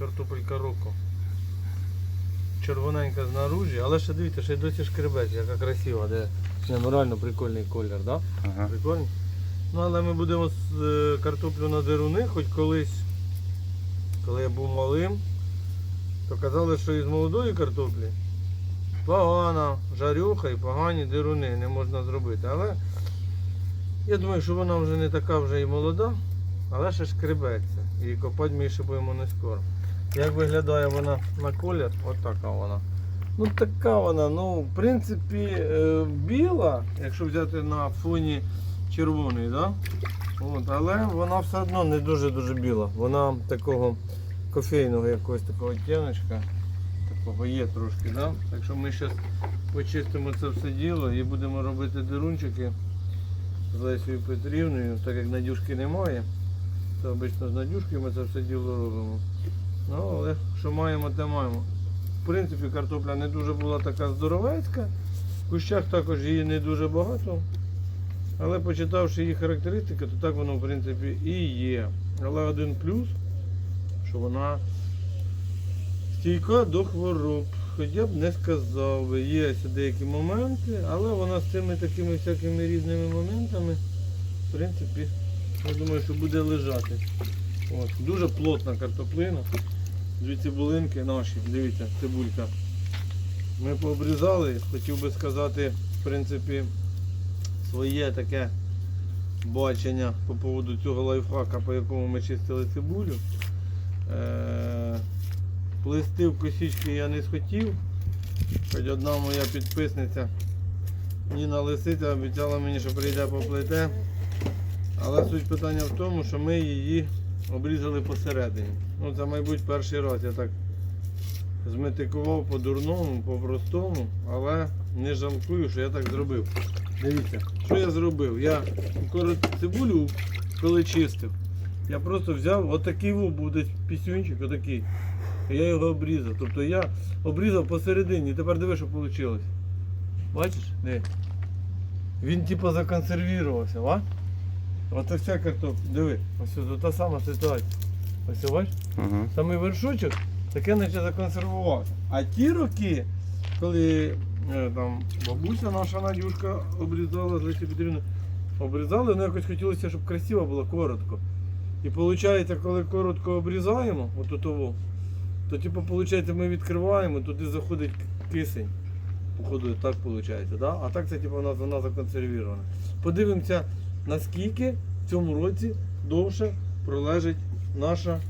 картопелька року. Червоненька знаружі, але ще дивіться, ще й досі шкребець, яка красива, де ну реально прикольний колір, да? Ага. Прикольно. Ну але ми будемо з е, картоплю на деруни, хоч колись, коли я був малим, то казали, що із молодої картоплі погана жарюха і погані деруни не можна зробити. Але я думаю, що вона вже не така вже і молода, але ще шкребеться. І копати ми ще будемо не скоро. Як виглядає вона на колір? От така вона. Ну така вона, ну, в принципі, е, біла, якщо взяти на фоні червоний, да? От, але вона все одно не дуже-дуже біла. Вона такого кофейного якогось такого оттіночка. Такого є трошки, да? Так що ми зараз почистимо це все діло і будемо робити дирунчики з Лесією Петрівною, так як Надюшки немає, то обично з Надюшкою ми це все діло робимо. Ну, але що маємо, те маємо. В принципі, картопля не дуже була така здоровецька. В кущах також її не дуже багато. Але почитавши її характеристики, то так воно в принципі і є. Але один плюс, що вона стійка до хвороб. Хоч я б не сказав є деякі моменти, але вона з цими такими всякими різними моментами, в принципі, я думаю, що буде лежати. От, дуже плотна картоплина. Дві цибулинки наші, дивіться, цибулька. Ми пообрізали, хотів би сказати, в принципі, своє таке бачення по поводу цього лайфхака, по якому ми чистили цибулю. Е- Плести в косички я не схотів. Хоч одна моя підписниця Ніна Лисиця обіцяла мені, що прийде поплете. Але суть питання в тому, що ми її обрізали посередині. Ну це, мабуть, перший раз я так зметикував по-дурному, по-простому, але не жалкую, що я так зробив. Дивіться, що я зробив? Я цибулю, коли чистив, я просто взяв отакий вов, був десь пісюнчик, отакий. Я його обрізав. Тобто я обрізав посередині. Тепер диви, що вийшло. Бачиш? Диви. Він типу законсервувався, а? Ото вся картопля. Диви, ось тут та сама ситуація. Ось бачиш? Ага. Самий вершочок таке наче законсервувався. А ті роки, коли е, там бабуся наша Надюшка обрізала з Лесі Петрівни, обрізали, ну якось хотілося, щоб красиво було коротко. І виходить, коли коротко обрізаємо, от того, то типу, виходить, ми відкриваємо, туди заходить кисень. Походу так виходить, да? а так це типу, у нас вона законсервірована. Подивимося, наскільки в цьому році довше пролежить наша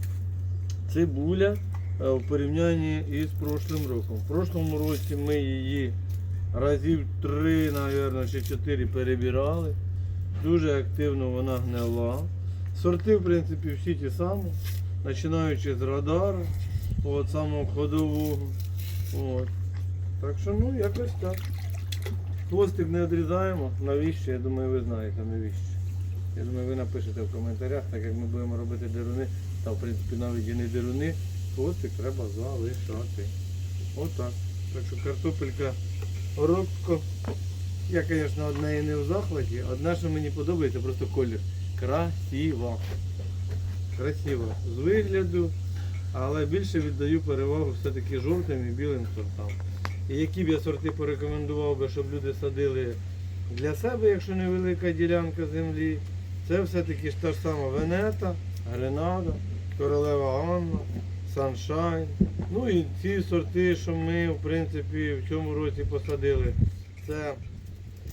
цибуля е, в порівнянні із прошлим роком. В прошлому році ми її разів три, мабуть, чи чотири перебирали. Дуже активно вона гнила. Сорти, в принципі, всі ті самі, починаючи з радара, от самого ходового. От. Так що ну якось так. Хвостик не відрізаємо. Навіщо? Я думаю, ви знаєте навіщо. Я думаю, ви напишете в коментарях, так як ми будемо робити деруни, та в принципі навіть і не деруни, хвостик треба залишати. Отак. Так що картопелька робко. Я, звісно, одна і не в захваті, одна, що мені подобається, просто колір. Красиво. Красиво. З вигляду, але більше віддаю перевагу все-таки жовтим і білим сортам. Які б я сорти порекомендував би, щоб люди садили для себе, якщо невелика ділянка землі, це все-таки ж та ж сама Венета, Гренада, Королева Анна, Саншайн. Ну і ці сорти, що ми в принципі в цьому році посадили, це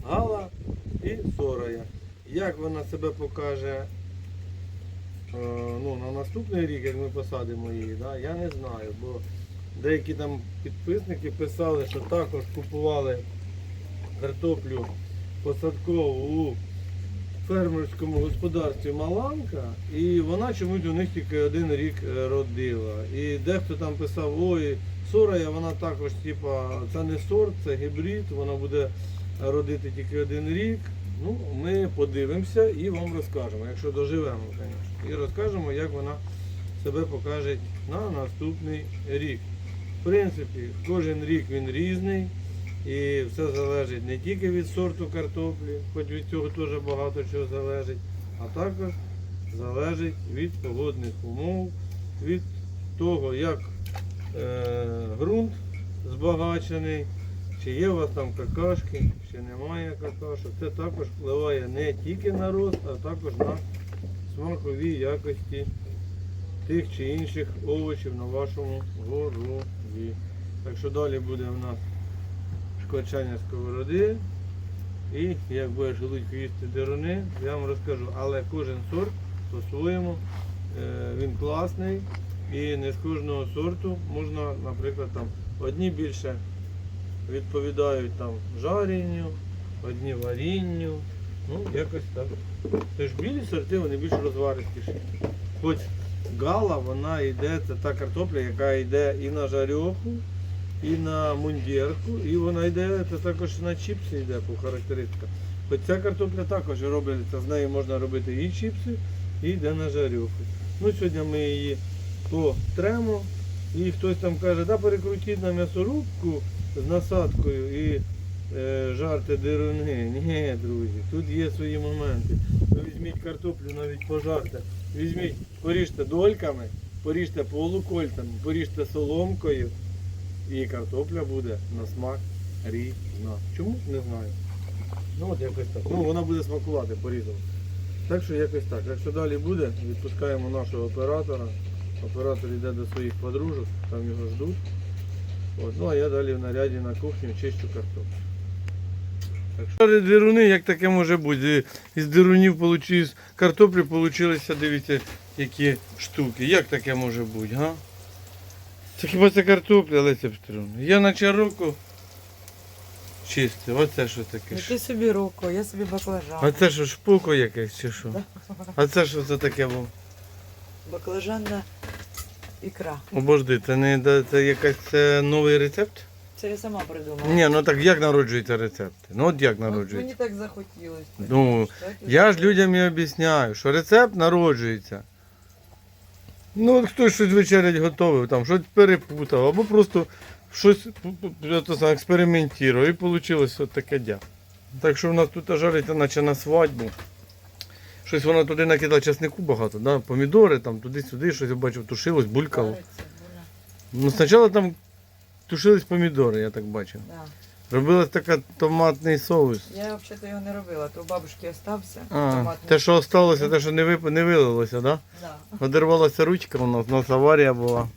Гала і Сорая. Як вона себе покаже е, ну, на наступний рік, як ми посадимо її, да, я не знаю, бо деякі там підписники писали, що також купували картоплю посадкову у фермерському господарстві Маланка, і вона чомусь у них тільки один рік е, родила. І дехто там писав, ой, сорая, вона також, типа, це не сорт, це гібрид, вона буде родити тільки один рік. Ну, ми подивимося і вам розкажемо, якщо доживемо, звісно. І розкажемо, як вона себе покаже на наступний рік. Принципі, кожен рік він різний. І все залежить не тільки від сорту картоплі, хоч від цього теж багато чого залежить, а також залежить від погодних умов, від того, як е, ґрунт збагачений, чи є у вас там какашки, чи немає какашок. Це також впливає не тільки на рост, а також на смакові якості тих чи інших овочів на вашому городі. Так що далі буде у нас шкварчання сковороди. І як будеш голудьку їсти деруни, я вам розкажу. Але кожен сорт по-своєму е, він класний. І не з кожного сорту можна, наприклад, там одні більше відповідають там жарінню, одні варінню. Ну, якось так. Тож білі сорти вони більш розваристіші. Хоч гала, вона йде, це та картопля, яка йде і на жарьоху, і на мундірку, і вона йде, це також на чіпси йде по характеристиках. Хоч ця картопля також робиться, з неї можна робити і чіпси, і йде на жарьоху. Ну, сьогодні ми її потремо. І хтось там каже, да перекрутіть на м'ясорубку з насадкою і е, жарте дируни. Ні, друзі, тут є свої моменти. Ви візьміть картоплю, навіть пожарте. Візьміть, поріжте дольками, поріжте полукольцями, поріжте соломкою. І картопля буде на смак різна. Чому? Не знаю. Ну от якось так. Ну вона буде смакувати порізано. Так що якось так. Якщо далі буде, відпускаємо нашого оператора. Оператор йде до своїх подружок, там його ждуть. От, ну а я далі в наряді на кухню чищу картоплю. Так дируни, як таке може бути? Із дирунів з картоплі получилися, дивіться, які штуки. Як таке може бути, га? Це хіба це картопля, Леся Петровна? Я наче руку чистив. Оце що таке? Ну, ти собі руку, я собі баклажан. А це що, шпуко якесь чи що? А це що це таке було? Баклажанна ікра. Обожди, це не це якась це новий рецепт? Це я сама придумала. Ні, ну так як народжуються рецепти? Ну от як От мені так захотілося. Ну, Я ж людям і об'ясняю, що рецепт народжується. Ну, от хтось щось вечерять готовив, там щось перепутав, або просто щось експериментував і вийшло от таке дя. Так що в нас тут жариться, наче на свадьбу. Щось вона туди накидала часнику багато, да? помідори, там туди-сюди, щось я бачив, тушилось, булькало. Ну, спочатку там тушились помідори, я так бачив. Да. Робилось такий томатний соус. Я взагалі його не робила, то у бабушки остався. А, томатний. те, що осталося, те, що не, вип... не вилилося, так? Да? Да. Одервалася ручка у нас, у нас аварія була.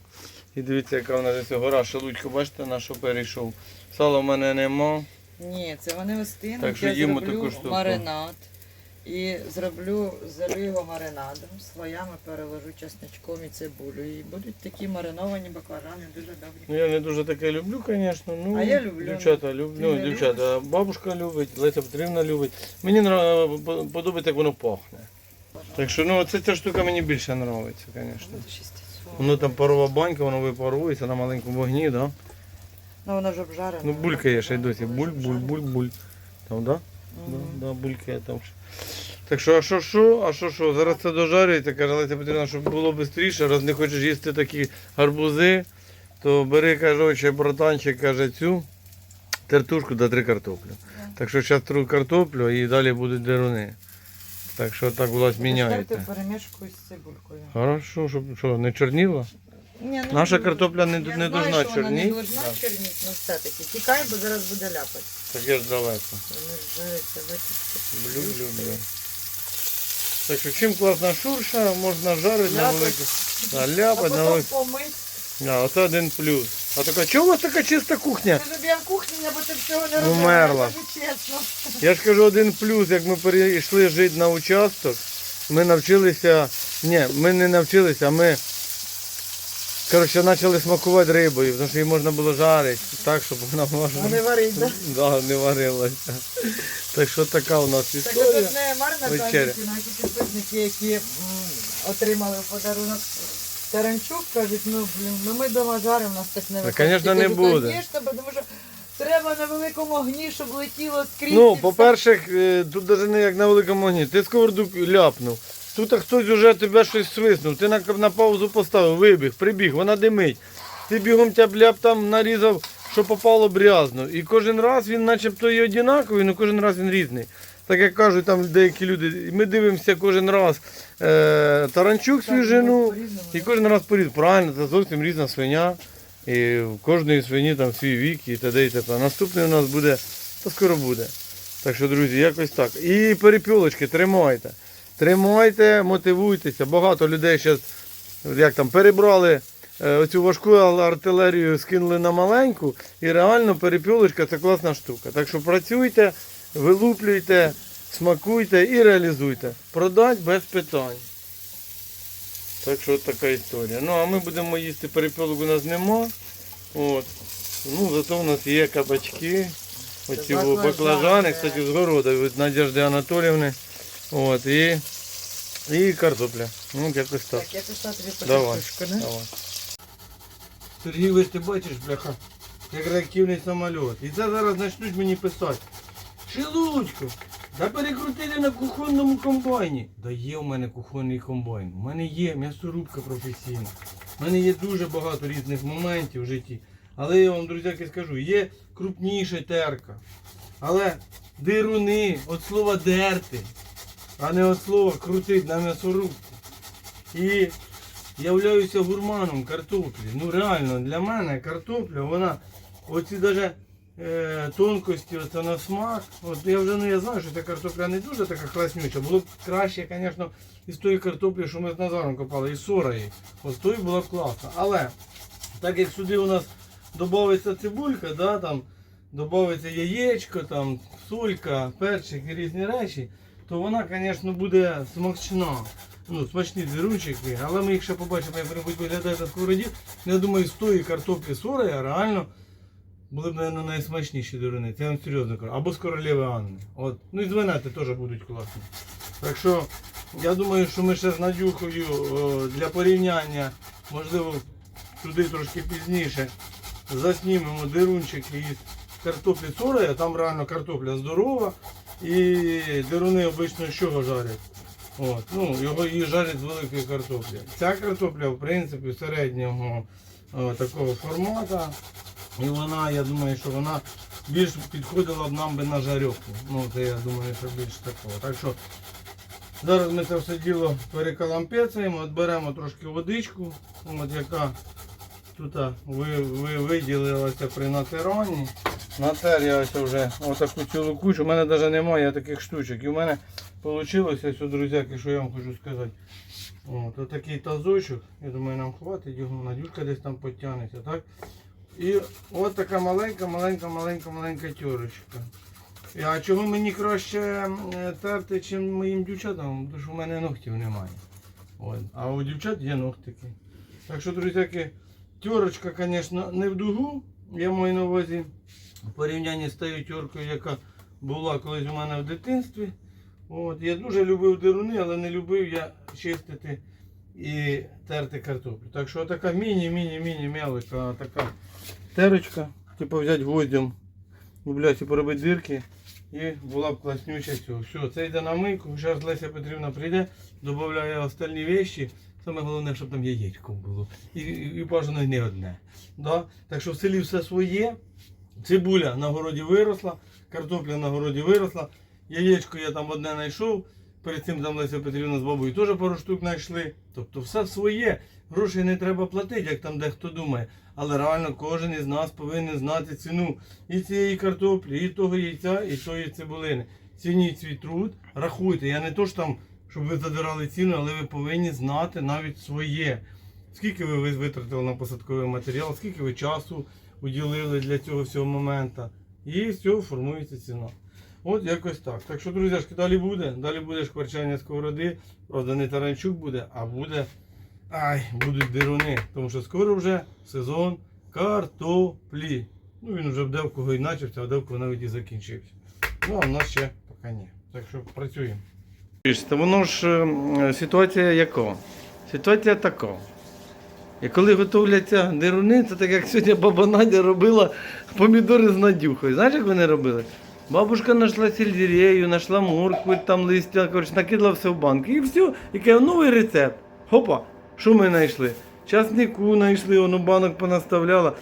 І дивіться, яка в нас ось гора шелудьку, бачите, на що перейшов. Сала в мене нема. Ні, це вони остинуть. Так що я їмо зроблю штуку. маринад. І зроблю, залю його маринадом, слоями переложу чесничком і цибулю. І будуть такі мариновані баклажани, дуже добрі. Ну я не дуже таке люблю, звісно. Ну, А я люблю. Дівчата люблю. Ну, дівчата, бабушка любить, Леся Петрівна любить. Мені подобається, як воно пахне. Так що ну, це ця штука мені більше подобається, звісно. Воно там парова банька, воно випарується на маленькому вогні, да? Ну воно ж обжарено. Ну булькає ще й досі. Буль, буль, буль, буль. Там, да? Да, Мгм. да, булькає там. Так що, а що, що, а що, що? Зараз це дожарюється, каже Леся Петрівна, щоб було швидше, раз не хочеш їсти такі гарбузи, то бери, каже, очі, братанчик, каже, цю тертушку да три картоплю. Так що зараз тру картоплю і далі будуть деруни. Так що так власть міняєте. перемішку із цибулькою. Хорошо, щоб що, не чорніло? Ні, ну, Наша ну, картопля не- я не знаю, должна що вона Не чорніть. должна Да. чорніть, але все-таки. Тікай, бо зараз буде ляпати. Так я ж далеко. Вони ж жаряться, бачите. Люблю, люблю. Так що чим класна шурша, можна жарити на велику. Да, А ляпать на потім велику. помить. Да, оце один плюс. А така, чого у вас така чиста кухня? Ти я в кухні, бо ти всього не робила. Умерла. я кажу чесно. Я ж кажу, один плюс, як ми перейшли жити на участок, ми навчилися. Ні, ми не навчилися, а ми коротше, почали смакувати рибою, тому що її можна було жарити так, щоб вона можна не варить, да? да, не варилася. Так що така у нас Так історія. от не марна Вечеря. кажуть, наші підписники, які отримали в подарунок Таранчук, кажуть, ну блін, ну ми дома жаримо, нас так не Та, виходить. Я не буде. Звісно, тому що треба на великому огні, щоб летіло скрізь. Ну, по-перше, е, тут навіть не як на великому огні. Ти сковороду ляпнув. Тут хтось вже тебе щось свиснув. Ти на, на паузу поставив, вибіг, прибіг, вона димить. Ти бігом тя там нарізав, що попало брязно. І кожен раз він начебто і однаковий, але кожен раз він різний. так як кажуть там деякі люди, ми дивимося кожен раз е, таранчук свіжину. По-різному, І кожен раз поріз. Правильно, це зовсім різна свиня. І в кожної свині там свій вік і т.д. і т.п. Наступний у нас буде, то скоро буде. Так що, друзі, якось так. І перепілочки тримайте. Тримайте, мотивуйтеся. Багато людей зараз як там, перебрали е, оцю важку артилерію, скинули на маленьку. І реально перепілочка це класна штука. Так що працюйте, вилуплюйте, смакуйте і реалізуйте. Продать без питань. Так що от така історія. Ну а ми будемо їсти перепілок у нас нема. От. Ну, зато у нас є кабачки. Оці баклажани, кстати, з города від Надежди Анатоліївни. От, і, і картопля. Ну, якось так. Так, я пішла тобі по Давай. картошку, не? Давай. Сергій, ви ж ти бачиш, бляха, як реактивний самоліт. І це зараз почнуть мені писати. Шелудько, та перекрутили на кухонному комбайні. Да є у мене кухонний комбайн. У мене є м'ясорубка професійна. У мене є дуже багато різних моментів в житті. Але я вам, друзяки, скажу, є крупніша терка. Але дируни, от слова дерти, а не от слова крутить на м'ясорубці. І являюся гурманом картоплі. Ну реально, для мене картопля, вона оці даже е, тонкості, оце на смак. От я вже ну, я знаю, що ця картопля не дуже така класнюча. Було б краще, звісно, із тої картоплі, що ми з Назаром копали, із сорої. Ось тої була б класна. Але так як сюди у нас додається цибулька, да, там, додається яєчко, там, солька, перчик і різні речі, то вона, звісно, буде смачна. Ну, смачні двірунчики, але ми їх ще побачимо, як вони будуть виглядати на сковороді. Я думаю, з тої картоплі сорая реально були б, мабуть, найсмачніші дируни. Це я вам серйозно кажу. Або з королеви Анни. От. Ну і з венети теж будуть класні. Так що я думаю, що ми ще з Надюхою для порівняння, можливо, туди трошки пізніше заснімемо дирунчики із картоплі сорая. Там реально картопля здорова. І дируни обично з чого жарять? От, ну, його її жарять з великої картоплі. Ця картопля, в принципі, середнього о, такого формату. І вона, я думаю, що вона більш підходила б нам би на жарьовку. Ну, це я думаю, що більш такого. Так що зараз ми це все діло перекалампецаємо, беремо трошки водичку, от яка тут ви, ви, виділилася при натиранні. Натер я вже отаку цілу кучу. У мене навіть немає таких штучок. І в мене вийшло, ось, друзяки, що я вам хочу сказати. От, отакий тазочок. Я думаю, нам хватить його, Надюшка десь там потягнеться, так? І от така маленька, маленька, маленька, маленька тюрочка. А чого мені краще терти, чим моїм дівчатам? Тому що в мене ногтів немає. От. А у дівчат є ногтики. Так що, друзяки, тюрочка, звісно, не в дугу. Я маю на увазі в порівнянні з тією тюркою, яка була колись у мене в дитинстві. От. Я дуже любив дируни, але не любив я чистити і терти картоплю. Так що така міні-міні-міні мелика така терочка. Типу взяти гвоздем, ну, блядь, і поробити дірки. І була б класнюча цього. Все, це йде на мийку. Зараз Леся Петрівна прийде, додає остальні вещі. Саме головне, щоб там яєчко було. І, і, і бажано не одне. Да? Так що в селі все своє. Цибуля на городі виросла, картопля на городі виросла. Яєчко я там одне знайшов. Перед цим там Леся Петрівна з бабою теж пару штук знайшли. Тобто все своє. Грошей не треба платити, як там дехто думає. Але реально кожен із нас повинен знати ціну і цієї картоплі, і того яйця, і тої цибулини. Цініть свій труд, рахуйте. Я не то ж там, щоб ви задирали ціну, але ви повинні знати навіть своє. Скільки ви витратили на посадковий матеріал, скільки ви часу уділили для цього всього моменту. І з цього формується ціна. От якось так. Так що, друзяшки, далі буде. Далі буде шкварчання сковороди. Правда, не таранчук буде, а буде. Ай, будуть дируни. Тому що скоро вже сезон картоплі. Ну він вже в девкого і начався, а девкого навіть і закінчився. Ну а в нас ще поки ні. Так що працюємо. Воно ж е, ситуація яка? Ситуація така. І коли готовляться дируни, це так як сьогодні баба Надя робила помідори з надюхою. Знаєш, як вони робили? Бабушка знайшла сельдерею, знайшла моркву, там листя, коротше, накидала все в банки. І все, який новий рецепт. Хопа, що ми знайшли? Часнику знайшли, воно банок понаставляла,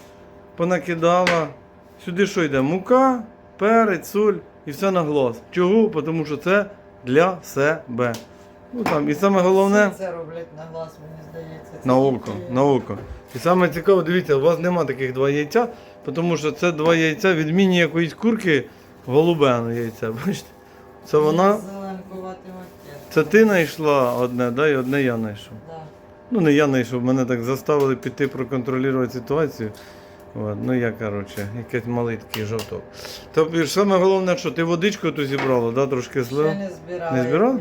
понакидала. Сюди що йде? Мука, перець, соль і все на глаз. Чого? Тому що це для себе. Ну, там, і саме головне. Це роблять на глаз, мені здається. Це На око, тільки- на око. І саме цікаво, дивіться, у вас нема таких два яйця, тому що це два яйця відмінні якоїсь курки голубене яйця. Бачите? Це вона, це ти знайшла одне, да, і одне я знайшов. Да. Ну не я знайшов, мене так заставили піти проконтролювати ситуацію. От, ну я, коротше, якийсь малий такий жовток. Тобто саме головне, що ти водичку ту зібрала, да, трошки злив. Ще не збираю, Не зберу.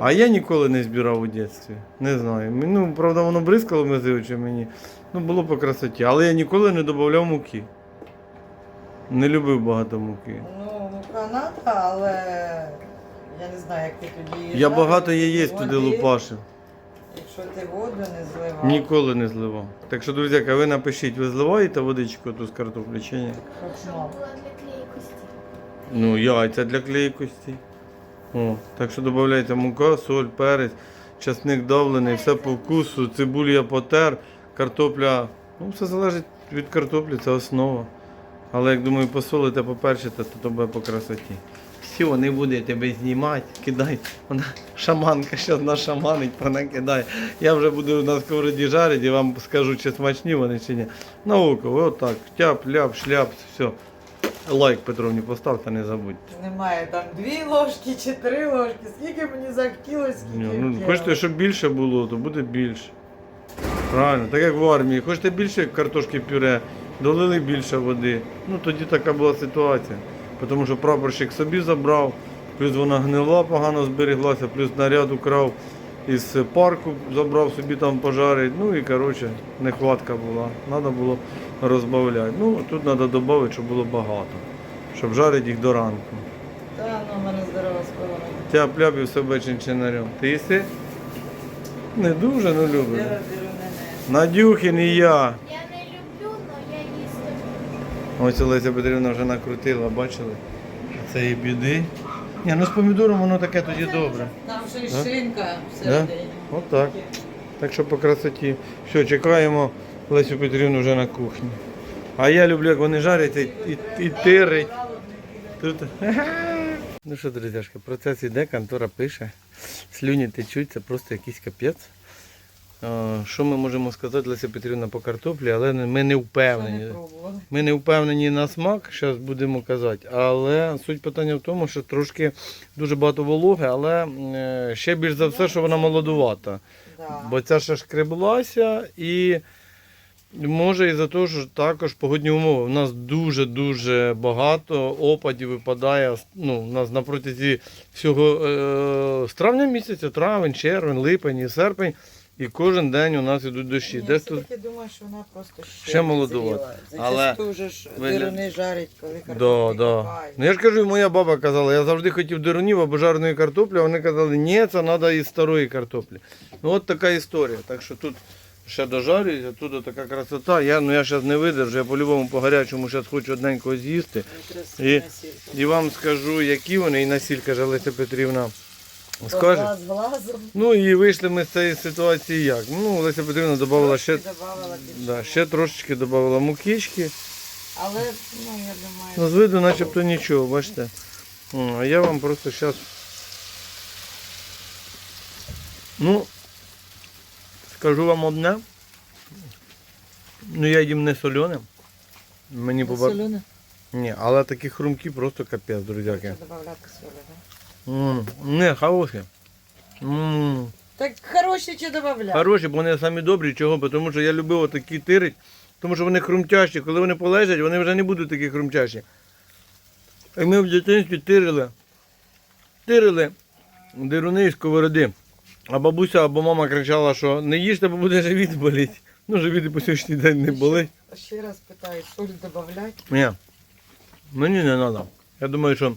А я ніколи не збирав у дитинстві. Не знаю. Ну, правда, воно бризкало мезивче мені. Ну, було по красоті. Але я ніколи не додавав муки. Не любив багато муки. Ну, мука надо, але я не знаю, як ти тоді її Я багато яєць туди лупашив. Якщо ти воду не зливав, Ніколи не зливав. Так що, друзі, ви напишіть, ви зливаєте водичку ту з картоплі чи ні? Щоб було для клейкості. Ну, яйця для клейкості. О, так що додається мука, соль, перець, часник давлений, все по вкусу, цибулю я потер, картопля. Ну, все залежить від картоплі, це основа. Але як думаю, посолите, поперчите, то то буде по красоті. Все, не буде тебе знімати, кидай. Вона шаманка, що одна шаманить, вона кидає. Я вже буду на сковороді жарити і вам скажу, чи смачні вони чи ні. На око, отак, тяп, ляп, шляп, все. Лайк Петровні поставте, не забудьте. Немає там дві ложки чи три ложки. Скільки мені захотілося, скільки Ні, ну, хочете, щоб більше було, то буде більше. Правильно, так як в армії. Хочете більше картошки пюре, долили більше води. Ну тоді така була ситуація. Тому що прапорщик собі забрав, плюс вона гнила, погано зберіглася, плюс наряд украв із парку, забрав собі там пожарить. Ну і коротше, нехватка була. Треба було розбавляти. Ну, тут треба додати, щоб було багато. Щоб жарити їх до ранку. Та, ну, в мене здорова сковорода. Тя пляпів себе чинчинарем. Ти їси? Не дуже, ну любиш. Надюхін і я. Ось Олеся Петрівна вже накрутила, бачили? Це і біди. Ні, ну з помідором воно таке тоді добре. Там ще й Да? шинка всередині. Отак. Так що по красоті. Все, чекаємо Лесю Петрівну вже на кухні. А я люблю, як вони жарять і, і, і тирить. Тут. Ну що, друзяшки, процес іде, контора пише, слюні течуть, це просто якийсь капець. Що ми можемо сказати, Леся Петрівна, по картоплі, але ми не впевнені. Ми не впевнені на смак, зараз будемо казати. Але суть питання в тому, що трошки дуже багато вологи, але е, ще більш за все, що вона молодувата. Бо ця ще шкреблася і може із-за того, що також погодні умови. У нас дуже-дуже багато опадів випадає. Ну, у нас на протязі всього е, з травня місяця, травень, червень, липень і серпень. І кожен день у нас ідуть дощі. Ні, Десь тут все-таки думаю, що вона просто ще, Ще зріла. Але вже ж ви- дируни жарять, коли Да, картоплі да. копають. Ну я ж кажу, моя баба казала, я завжди хотів дирунів або жареної картоплі, а вони казали, ні, це треба із старої картоплі. Ну от така історія. Так що тут ще дожарюється, тут така красота. Я, ну, я зараз не видержу, я по-любому по гарячому зараз хочу одненького з'їсти. Якраз І-. І вам скажу, які вони, і насіль, каже Леся Петрівна. То Скаже. Глаз глазом. Ну і вийшли ми з цієї ситуації як? Ну, Леся Петрівна додавала ще, добавила да, ще трошечки додавала мукички. Але, ну, я думаю, Ну, з виду начебто нічого, бачите. А я вам просто зараз. Ну, скажу вам одне. Ну, я їм не солене. Мені не поба... солене. Ні, але такі хрумкі просто капець, друзяки. Додавати солі, да? М, Не, хороші. М, Так хороші чи додавляти? Хороші, бо вони самі добрі. Чого? Тому що я любив отакі тирить, тому що вони хрумтящі. Коли вони полежать, вони вже не будуть такі хрумтящі. Як ми в дитинстві тирили, тирили дируни і сковороди. А бабуся або мама кричала, що не їжте, бо буде живіт боліть. Ну, живіт і по сьогоднішній день не болить. Ще раз питаю, соль додавляти? Ні, мені не треба. Я думаю, що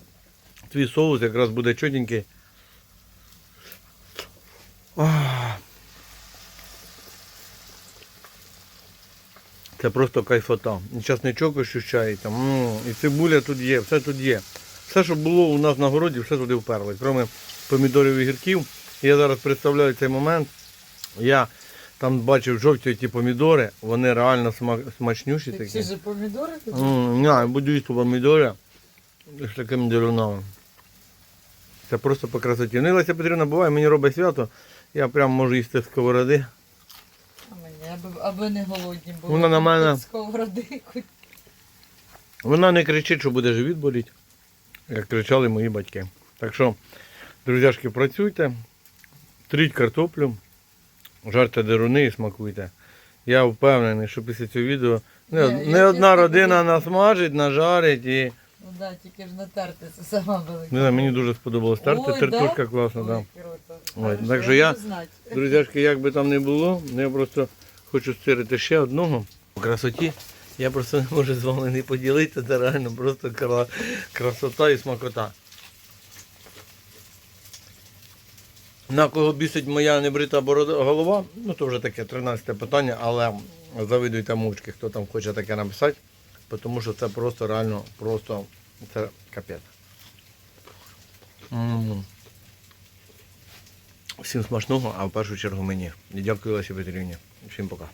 твій соус якраз буде чотенький. Це просто кайфота. І часничок ощущається. м, І цибуля тут є, все тут є. Все, що було у нас на городі, все туди вперлось. Кроме помідорів і гірків. Я зараз представляю цей момент. Я там бачив жовті ті помідори, вони реально сма- смачнющі Так такі. всі ж помідори? М, Не, буду їсти помідори. з такими дерунами. Це просто по красоті. Ну, Леся Петрівна буває, мені робить свято, я прям можу їсти сковороди. А мені, аби, аби не голодні були. Вона на мене- Сковороди, Вона не кричить, що буде живіт боліти, як кричали мої батьки. Так що, друзяшки, працюйте, тріть картоплю, жарте деруни і смакуйте. Я впевнений, що після цього відео не, не одна родина насмажить, нажарить і Ну да, тільки ж натерти, це сама велика. не знаю, мені дуже сподобалось терти, Ой, тертушка да? класна, Ой, круто. Ой, Хорошо, так що я- буду знати. Друзяшки, як би там не було, ну, я просто хочу стирити ще одного. По красоті я просто не можу з вами не поділитися, це реально просто кра- красота і смакота. На кого бісить моя небрита борода голова, ну то вже таке 13 питання, але завидуйте мовчки, хто там хоче таке написати, тому що це просто реально, просто це капець. Всім смачного, а в першу чергу мені. Дякую Лесі Петрівні. Всім пока.